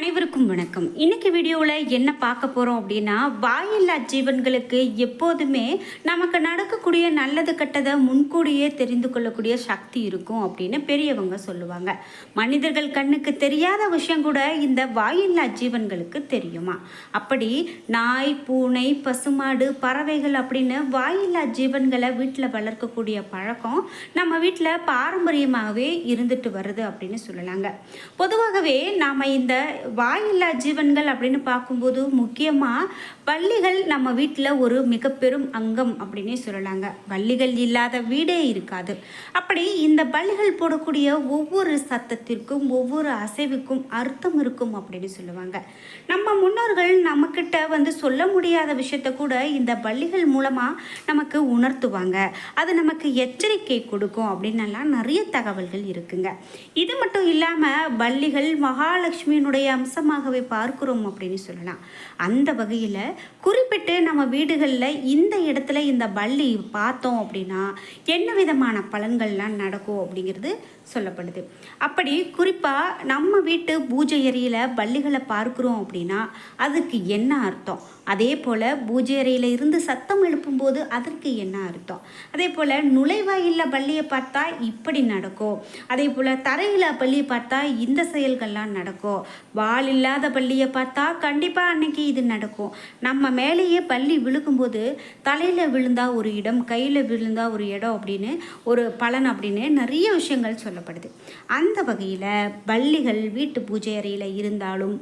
அனைவருக்கும் வணக்கம். இன்னைக்கு வீடியோவில் என்ன பார்க்க போகிறோம் அப்படின்னா வாயில்லா ஜீவன்களுக்கு எப்போதுமே நமக்கு நடக்கக்கூடிய நல்லது கெட்டதை முன்கூடியே தெரிந்து கொள்ளக்கூடிய சக்தி இருக்கும் அப்படின்னு பெரியவங்க சொல்லுவாங்க. மனிதர்கள் கண்ணுக்கு தெரியாத விஷயம் கூட இந்த வாயில்லா ஜீவன்களுக்கு தெரியுமா? அப்படி நாய் பூனை பசுமாடு பறவைகள் அப்படின்னு வாயில்லா ஜீவன்களை வீட்டில் வளர்க்கக்கூடிய பழக்கம் நம்ம வீட்டில் பாரம்பரியமாகவே இருந்துட்டு வருது அப்படின்னு சொல்லலாங்க. பொதுவாகவே நாம் இந்த வாயில்லா ஜீவன்கள் அப்படின்னு பார்க்கும்போது முக்கியமாக பள்ளிகள் நம்ம வீட்டில் ஒரு மிக பெரும் அங்கம் அப்படின்னே சொல்லலாங்க. பள்ளிகள் இல்லாத வீடே இருக்காது. அப்படி இந்த பள்ளிகள் போடக்கூடிய ஒவ்வொரு சத்தத்திற்கும் ஒவ்வொரு அசைவுக்கும் அர்த்தம் இருக்கும் அப்படின்னு சொல்லுவாங்க. நம்ம முன்னோர்கள் நம்மக்கிட்ட வந்து சொல்ல முடியாத விஷயத்த கூட இந்த பள்ளிகள் மூலமாக நமக்கு உணர்த்துவாங்க. அது நமக்கு எச்சரிக்கை கொடுக்கும் அப்படின்னெல்லாம் நிறைய தகவல்கள் இருக்குங்க. இது மட்டும் இல்லாமல் பள்ளிகள் மகாலட்சுமியினுடைய அம்சமாகவே பார்க்கிறோம் அப்படின்னு சொல்லலாம். அந்த வகையில் குறிப்பிட்டு நம்ம வீடுகளில் இந்த இடத்துல இந்த பள்ளி பார்த்தோம் அப்படின்னா என்ன விதமான பலன்கள்லாம் நடக்கும் அப்படிங்கிறது சொல்லப்படுது. அப்படி குறிப்பாக நம்ம வீட்டு பூஜை அறையில் பள்ளிகளை பார்க்குறோம் அப்படின்னா அதுக்கு என்ன அர்த்தம்? அதே போல் பூஜை அறையில் இருந்து சத்தம் எழுப்பும்போது அதற்கு என்ன அர்த்தம்? அதே போல் நுழைவாயிலில் பள்ளியை பார்த்தா இப்படி நடக்கும். அதே போல் தரையில் பள்ளியை பார்த்தா இந்த செயல்கள்லாம் நடக்கும். ஆள் இல்லாத பள்ளியை பார்த்தா கண்டிப்பாக அன்னைக்கு இது நடக்கும். நம்ம மேலேயே பள்ளி விழுகும்போது தலையில் விழுந்தா ஒரு இடம் கையில் விழுந்தா ஒரு இடம் அப்படின்னு ஒரு பலன் அப்படின்னு நிறைய விஷயங்கள் சொல்லப்படுது. அந்த வகையில் பள்ளிகள் வீட்டு பூஜை அறையில் இருந்தாலும்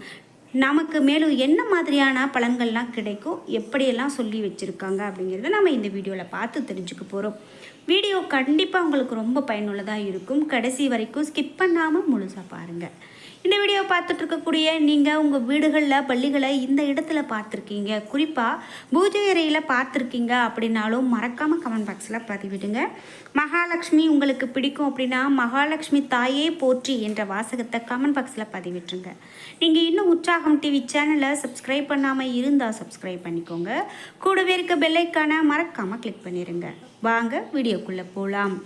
நமக்கு மேலும் என்ன மாதிரியான பலன்கள்லாம் கிடைக்கும் எப்படியெல்லாம் சொல்லி வச்சுருக்காங்க அப்படிங்கிறத நம்ம இந்த வீடியோவில் பார்த்து தெரிஞ்சுக்க போகிறோம் வீடியோ கண்டிப்பாக உங்களுக்கு ரொம்ப பயனுள்ளதாக இருக்கும். கடைசி வரைக்கும் ஸ்கிப் பண்ணாமல் முழுசாக பாருங்கள் இந்த வீடியோ பார்த்துட்டு இருக்கக்கூடிய நீங்கள் உங்கள் வீடுகளில் பள்ளிகளை இந்த இடத்துல பார்த்துருக்கீங்க. குறிப்பாக பூஜை அறையில் பார்த்துருக்கீங்க அப்படின்னாலும் மறக்காமல் கமெண்ட் பாக்ஸில் பதிவிடுங்க. மகாலட்சுமி உங்களுக்கு பிடிக்கும் அப்படின்னா மகாலட்சுமி தாயே போற்றி என்ற வாசகத்தை கமெண்ட் பாக்ஸில் பதிவிட்டுருங்க. நீங்கள் இன்னும் உற்சாகம் டிவி சேனலை சப்ஸ்கிரைப் பண்ணாமல் இருந்தால் சப்ஸ்கிரைப் பண்ணிக்கோங்க. கூடவே இருக்க பெல்லைக்கான மறக்காமல் கிளிக் பண்ணிடுங்க வாங்க வீடியோக்குள்ளே போகலாம்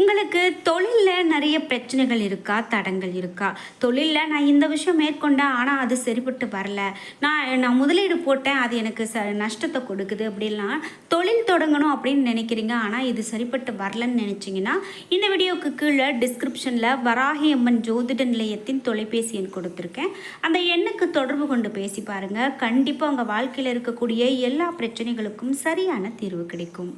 உங்களுக்கு தொழிலில் நிறைய பிரச்சனைகள் இருக்கா? தடங்கள் இருக்கா? தொழிலில் நான் இந்த விஷயம் மேற்கொண்டேன் ஆனால் அது சரிப்பட்டு வரல. நான் நான் முதலீடு போட்டேன் அது எனக்கு ச நஷ்டத்தை கொடுக்குது அப்படிலாம் தொழில் தொடங்கணும் அப்படின்னு நினைக்கிறீங்க ஆனால் இது சரிப்பட்டு வரலன்னு நினச்சிங்கன்னா இந்த வீடியோவுக்கு கீழே டிஸ்கிரிப்ஷனில் வராகி அம்மன் ஜோதிட நிலையத்தின் தொலைபேசி எண் கொடுத்துருக்கேன். அந்த எண்ணுக்கு தொடர்பு கொண்டு பேசி பாருங்கள் கண்டிப்பாக உங்கள் வாழ்க்கையில் இருக்கக்கூடிய எல்லா பிரச்சனைகளுக்கும் சரியான தீர்வு கிடைக்கும்.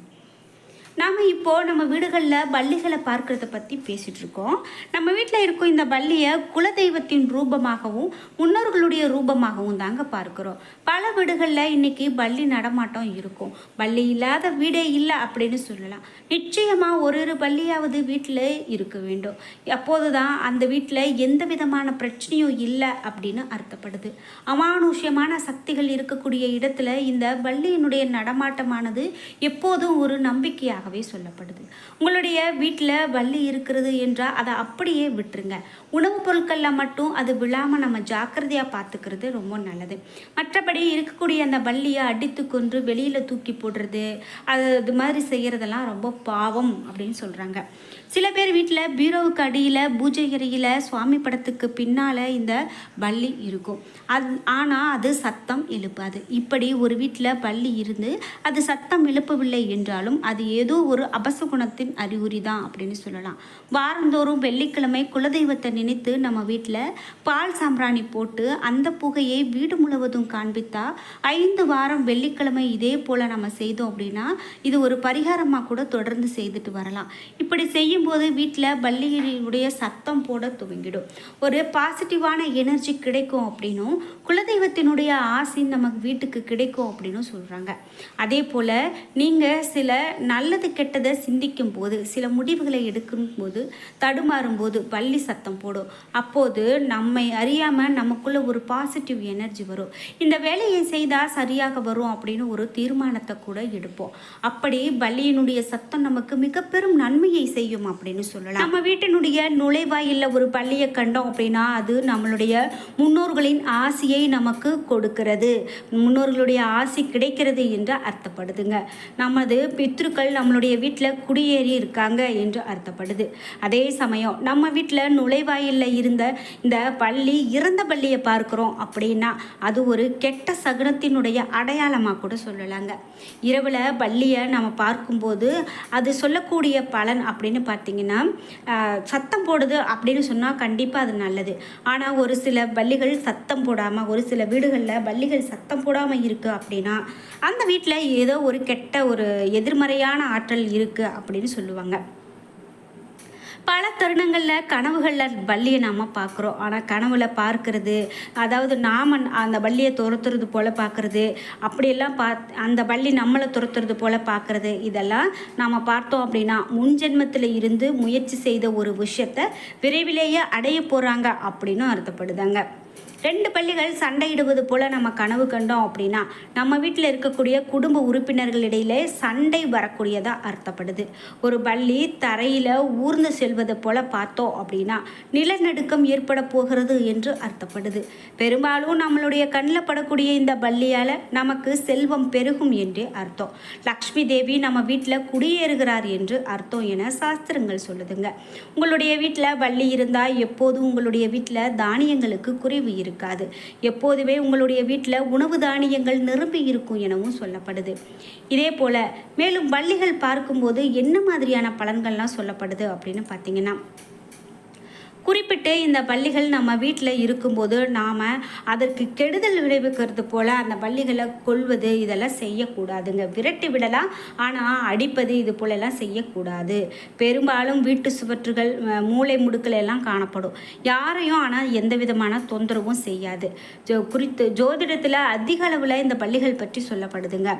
நாம் இப்போது நம்ம வீடுகளில் பள்ளிகளை பார்க்கறத பற்றி பேசிகிட்டு இருக்கோம் நம்ம வீட்டில் இருக்கும் இந்த பள்ளியை குலதெய்வத்தின் ரூபமாகவும் முன்னோர்களுடைய ரூபமாகவும் தாங்க பார்க்குறோம். பல வீடுகளில் இன்றைக்கி பள்ளி நடமாட்டம் இருக்கும். பள்ளி இல்லாத வீடே இல்லை அப்படின்னு சொல்லலாம். நிச்சயமாக ஒரு ஒரு பள்ளியாவது வீட்டில் இருக்க வேண்டும். அப்போது தான் அந்த வீட்டில் எந்த விதமான பிரச்சனையும் இல்லை அப்படின்னு அர்த்தப்படுது. அமானுஷ்யமான சக்திகள் இருக்கக்கூடிய இடத்துல இந்த பள்ளியினுடைய நடமாட்டமானது எப்போதும் ஒரு நம்பிக்கையாக நன்மையாகவே சொல்லப்படுது. உங்களுடைய வீட்டில் வள்ளி இருக்கிறது என்றால் அதை அப்படியே விட்டுருங்க. உணவுப் பொருட்களில் மட்டும் அது விழாமல் நம்ம ஜாக்கிரதையாக பார்த்துக்கிறது ரொம்ப நல்லது. மற்றபடி இருக்கக்கூடிய அந்த வள்ளியை அடித்து கொன்று வெளியில் தூக்கி போடுறது அது இது மாதிரி செய்கிறதெல்லாம் ரொம்ப பாவம் அப்படின்னு சொல்கிறாங்க சில பேர் வீட்டில் பீரோவுக்கு அடியில் பூஜை அறையில் சுவாமி படத்துக்கு பின்னால் இந்த பள்ளி இருக்கும். அது ஆனால் அது சத்தம் எழுப்பாது. இப்படி ஒரு வீட்டில் பள்ளி இருந்து அது சத்தம் எழுப்பவில்லை என்றாலும் அது ஏதோ இது ஒரு அபசகுணத்தின் அறிகுறி தான் அப்படின்னு சொல்லலாம். வாரந்தோறும் வெள்ளிக்கிழமை குலதெய்வத்தை நினைத்து நம்ம வீட்டில் பால் சாம்பிராணி போட்டு அந்த புகையை வீடு முழுவதும் காண்பித்தா ஐந்து வாரம் வெள்ளிக்கிழமை இதே போல் நம்ம செய்தோம் அப்படின்னா இது ஒரு பரிகாரமாக கூட தொடர்ந்து செய்துட்டு வரலாம். இப்படி செய்யும்போது வீட்டில் பள்ளிகளுடைய சத்தம் போட துவங்கிடும். ஒரு பாசிட்டிவான எனர்ஜி கிடைக்கும் அப்படின்னும் குலதெய்வத்தினுடைய ஆசி நமக்கு வீட்டுக்கு கிடைக்கும் அப்படின்னு சொல்கிறாங்க அதே போல் நீங்கள் சில நல்ல நல்லது கெட்டதை சிந்திக்கும் போது சில முடிவுகளை எடுக்கும் போது தடுமாறும் போது பள்ளி சத்தம் போடும். அப்போது நம்மை அறியாமல் நமக்குள்ளே ஒரு பாசிட்டிவ் எனர்ஜி வரும். இந்த வேலையை செய்தால் சரியாக வரும் அப்படின்னு ஒரு தீர்மானத்தை கூட எடுப்போம். அப்படி பள்ளியினுடைய சத்தம் நமக்கு மிக பெரும் நன்மையை செய்யும் அப்படின்னு சொல்லலாம். நம்ம வீட்டினுடைய நுழைவாயில்ல ஒரு பள்ளியை கண்டோம் அப்படின்னா அது நம்மளுடைய முன்னோர்களின் ஆசையை நமக்கு கொடுக்கிறது. முன்னோர்களுடைய ஆசை கிடைக்கிறது என்று அர்த்தப்படுதுங்க. நமது பித்ருக்கள் நம்ம நம்மளுடைய வீட்டில் குடியேறி இருக்காங்க என்று அர்த்தப்படுது. அதே சமயம் நம்ம வீட்டில் நுழைவாயிலில் இருந்த இந்த பள்ளி இறந்த பள்ளியை பார்க்குறோம் அப்படின்னா அது ஒரு கெட்ட சகுனத்தினுடைய அடையாளமாக கூட சொல்லலாங்க. இரவில் பள்ளியை நம்ம பார்க்கும்போது அது சொல்லக்கூடிய பலன் அப்படின்னு பார்த்தீங்கன்னா சத்தம் போடுது அப்படின்னு சொன்னால் கண்டிப்பாக அது நல்லது. ஆனால் ஒரு சில பள்ளிகள் சத்தம் போடாமல் ஒரு சில வீடுகளில் பள்ளிகள் சத்தம் போடாமல் இருக்குது அப்படின்னா அந்த வீட்டில் ஏதோ ஒரு கெட்ட ஒரு எதிர்மறையான ஆற்றல் இருக்குது அப்படின்னு சொல்லுவாங்க. பல தருணங்களில் கனவுகளில் பள்ளியை நாம் பார்க்குறோம். ஆனால் கனவுல பார்க்கறது அதாவது நாம் அந்த பள்ளியை துரத்துறது போல் பார்க்குறது அப்படியெல்லாம் பாத் அந்த பள்ளி நம்மளை துரத்துறது போல் பார்க்குறது இதெல்லாம் நாம் பார்த்தோம் அப்படின்னா முன்ஜென்மத்தில் இருந்து முயற்சி செய்த ஒரு விஷயத்தை விரைவிலேயே அடைய போகிறாங்க அப்படின்னும் அர்த்தப்படுதாங்க. ரெண்டு பள்ளிகள் சண்டையிடுவது போல நம்ம கனவு கண்டோம் அப்படின்னா நம்ம வீட்டில் இருக்கக்கூடிய குடும்ப உறுப்பினர்கள் இடையிலே சண்டை வரக்கூடியதாக அர்த்தப்படுது. ஒரு பள்ளி தரையில் ஊர்ந்து செல்வது போல பார்த்தோம் அப்படின்னா நிலநடுக்கம் ஏற்பட போகிறது என்று அர்த்தப்படுது. பெரும்பாலும் நம்மளுடைய கண்ணில் படக்கூடிய இந்த பள்ளியால் நமக்கு செல்வம் பெருகும் என்று அர்த்தம். லக்ஷ்மி தேவி நம்ம வீட்டில் குடியேறுகிறார் என்று அர்த்தம் என சாஸ்திரங்கள் சொல்லுதுங்க. உங்களுடைய வீட்டில் பள்ளி இருந்தால் எப்போதும் உங்களுடைய வீட்டில் தானியங்களுக்கு குறைவு இருக்காது. எப்போதுமே உங்களுடைய வீட்டில் உணவு தானியங்கள் நிரம்பி இருக்கும் எனவும் சொல்லப்படுது. இதே போல் மேலும் பள்ளிகள் பார்க்கும்போது என்ன மாதிரியான பலன்கள்லாம் சொல்லப்படுது அப்படின்னு பார்த்தீங்கன்னா குறிப்பிட்டு இந்த பள்ளிகள் நம்ம வீட்டில் இருக்கும்போது நாம் அதற்கு கெடுதல் விளைவிக்கிறது போல் அந்த பள்ளிகளை கொள்வது இதெல்லாம் செய்யக்கூடாதுங்க. விரட்டி விடலாம் ஆனால் அடிப்பது இது போலெல்லாம் செய்யக்கூடாது. பெரும்பாலும் வீட்டு சுவற்றுகள் மூளை முடுக்கள் எல்லாம் காணப்படும். யாரையும் ஆனால் எந்த விதமான தொந்தரவும் செய்யாது. ஜோ குறித்து ஜோதிடத்தில் அதிக அளவில் இந்த பள்ளிகள் பற்றி சொல்லப்படுதுங்க.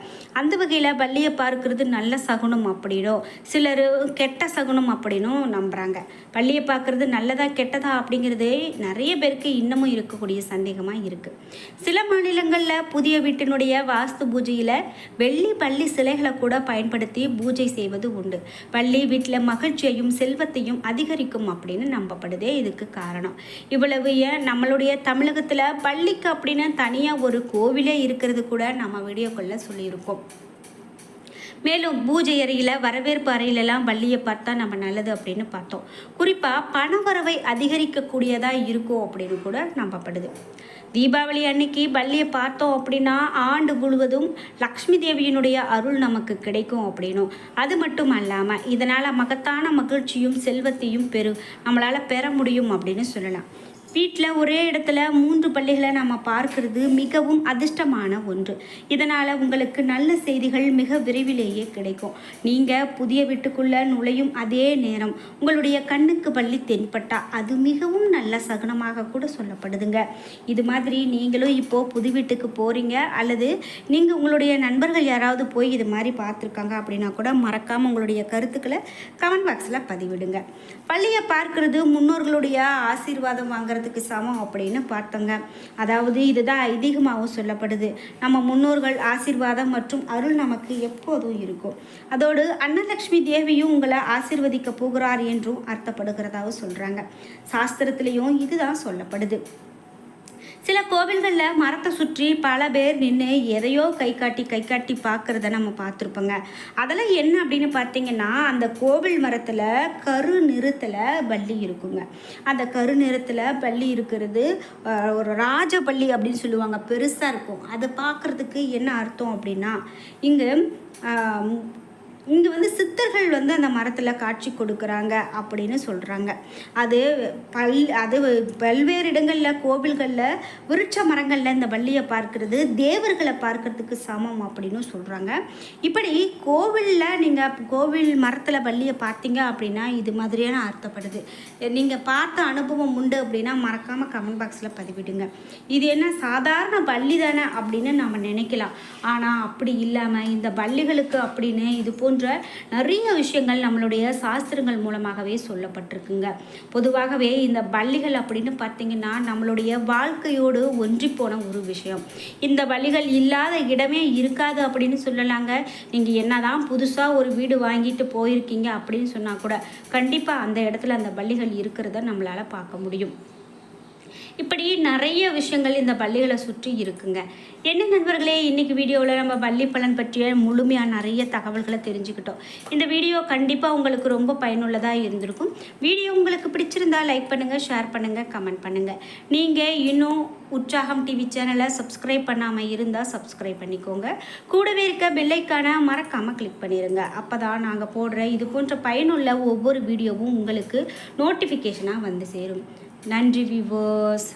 அந்த வகையில் பள்ளியை பார்க்கறது நல்ல சகுனம் அப்படின்னும் சிலர் கெட்ட சகுனம் அப்படின்னும் நம்புகிறாங்க பள்ளியை பார்க்கறது நல்லதாக கெட்டதா அப்படிங்கிறது நிறைய பேருக்கு இன்னமும் இருக்கக்கூடிய சந்தேகமாக இருக்குது சில மாநிலங்களில் புதிய வீட்டினுடைய வாஸ்து பூஜையில் வெள்ளி பள்ளி சிலைகளை கூட பயன்படுத்தி பூஜை செய்வது உண்டு. பள்ளி வீட்டில் மகிழ்ச்சியையும் செல்வத்தையும் அதிகரிக்கும் அப்படின்னு நம்பப்படுதே இதுக்கு காரணம். இவ்வளவு ஏன் நம்மளுடைய தமிழகத்தில் பள்ளிக்கு அப்படின்னு தனியாக ஒரு கோவிலே இருக்கிறது கூட நம்ம வீடியோக்குள்ளே சொல்லியிருக்கோம். மேலும் பூஜை அறையில் வரவேற்பு அறையிலெல்லாம் பள்ளியை பார்த்தா நம்ம நல்லது அப்படின்னு பார்த்தோம். குறிப்பாக பணவரவை அதிகரிக்கக்கூடியதாக இருக்கும் அப்படின்னு கூட நம்பப்படுது. தீபாவளி அன்னைக்கு பள்ளியை பார்த்தோம் அப்படின்னா ஆண்டு முழுவதும் லக்ஷ்மி தேவியினுடைய அருள் நமக்கு கிடைக்கும் அப்படின்னும். அது மட்டும் அல்லாமல் இதனால் மகத்தான மகிழ்ச்சியும் செல்வத்தையும் பெரு நம்மளால் பெற முடியும் அப்படின்னு சொல்லலாம். வீட்டில் ஒரே இடத்துல மூன்று பள்ளிகளை நம்ம பார்க்கிறது மிகவும் அதிர்ஷ்டமான ஒன்று. இதனால் உங்களுக்கு நல்ல செய்திகள் மிக விரைவிலேயே கிடைக்கும். நீங்கள் புதிய வீட்டுக்குள்ளே நுழையும் அதே நேரம் உங்களுடைய கண்ணுக்கு பள்ளி தென்பட்டா அது மிகவும் நல்ல சகுனமாக கூட சொல்லப்படுதுங்க. இது மாதிரி நீங்களும் இப்போது புது வீட்டுக்கு போகிறீங்க அல்லது நீங்கள் உங்களுடைய நண்பர்கள் யாராவது போய் இது மாதிரி பார்த்துருக்காங்க அப்படின்னா கூட மறக்காமல் உங்களுடைய கருத்துக்களை கமெண்ட் பாக்ஸில் பதிவிடுங்க. பள்ளியை பார்க்கறது முன்னோர்களுடைய ஆசீர்வாதம் வாங்குறது வாங்குறதுக்கு சமம் அப்படின்னு பார்த்தோங்க. அதாவது இதுதான் ஐதீகமாகவும் சொல்லப்படுது. நம்ம முன்னோர்கள் ஆசிர்வாதம் மற்றும் அருள் நமக்கு எப்போதும் இருக்கும். அதோடு அன்னலக்ஷ்மி தேவியும் உங்களை ஆசிர்வதிக்க போகிறார் என்றும் அர்த்தப்படுகிறதாக சொல்கிறாங்க சாஸ்திரத்திலையும் இதுதான் சொல்லப்படுது. சில கோவில்களில் மரத்தை சுற்றி பல பேர் நின்று எதையோ கை காட்டி கை காட்டி பார்க்குறத நம்ம பார்த்துருப்போங்க. அதெல்லாம் என்ன அப்படின்னு பார்த்தீங்கன்னா அந்த கோவில் மரத்தில் கரு நிறத்தில் பள்ளி இருக்குங்க. அந்த கரு நிறத்தில் பள்ளி இருக்கிறது ஒரு ராஜ பள்ளி அப்படின்னு சொல்லுவாங்க. பெருசாக இருக்கும். அதை பார்க்குறதுக்கு என்ன அர்த்தம் அப்படின்னா இங்கே இங்கே வந்து சித்தர்கள் வந்து அந்த மரத்தில் காட்சி கொடுக்குறாங்க அப்படின்னு சொல்கிறாங்க அது பல் அது பல்வேறு இடங்களில் கோவில்களில் விருட்ச மரங்களில் இந்த வள்ளியை பார்க்கறது தேவர்களை பார்க்கறதுக்கு சமம் அப்படின்னு சொல்கிறாங்க இப்படி கோவிலில் நீங்கள் கோவில் மரத்தில் வள்ளியை பார்த்தீங்க அப்படின்னா இது மாதிரியான அர்த்தப்படுது. நீங்கள் பார்த்த அனுபவம் உண்டு அப்படின்னா மறக்காமல் கமெண்ட் பாக்ஸில் பதிவிடுங்க. இது என்ன சாதாரண வள்ளி தானே அப்படின்னு நம்ம நினைக்கலாம். ஆனால் அப்படி இல்லாமல் இந்த பள்ளிகளுக்கு அப்படின்னு இது போ போன்ற நிறைய விஷயங்கள் நம்மளுடைய சாஸ்திரங்கள் மூலமாகவே சொல்லப்பட்டிருக்குங்க. பொதுவாகவே இந்த பள்ளிகள் அப்படின்னு பார்த்தீங்கன்னா நம்மளுடைய வாழ்க்கையோடு ஒன்றி போன ஒரு விஷயம். இந்த பள்ளிகள் இல்லாத இடமே இருக்காது அப்படின்னு சொல்லலாங்க. நீங்கள் என்னதான் புதுசாக ஒரு வீடு வாங்கிட்டு போயிருக்கீங்க அப்படின்னு சொன்னால் கூட கண்டிப்பாக அந்த இடத்துல அந்த பள்ளிகள் இருக்கிறத நம்மளால் பார்க்க முடியும். இப்படி நிறைய விஷயங்கள் இந்த பள்ளிகளை சுற்றி இருக்குங்க. என்ன நண்பர்களே இன்றைக்கி வீடியோவில் நம்ம பள்ளி பலன் பற்றிய முழுமையாக நிறைய தகவல்களை தெரிஞ்சுக்கிட்டோம். இந்த வீடியோ கண்டிப்பாக உங்களுக்கு ரொம்ப பயனுள்ளதாக இருந்திருக்கும். வீடியோ உங்களுக்கு பிடிச்சிருந்தா லைக் பண்ணுங்கள் ஷேர் பண்ணுங்கள் கமெண்ட் பண்ணுங்கள் நீங்கள் இன்னும் உற்சாகம் டிவி சேனலை சப்ஸ்கிரைப் பண்ணாமல் இருந்தால் சப்ஸ்கிரைப் பண்ணிக்கோங்க. கூடவே இருக்க பெல்லைக்கான மறக்காமல் கிளிக் பண்ணிடுங்க அப்போ தான் நாங்கள் போடுற இது போன்ற பயனுள்ள ஒவ்வொரு வீடியோவும் உங்களுக்கு நோட்டிஃபிகேஷனாக வந்து சேரும். நன்றி விவோஸ்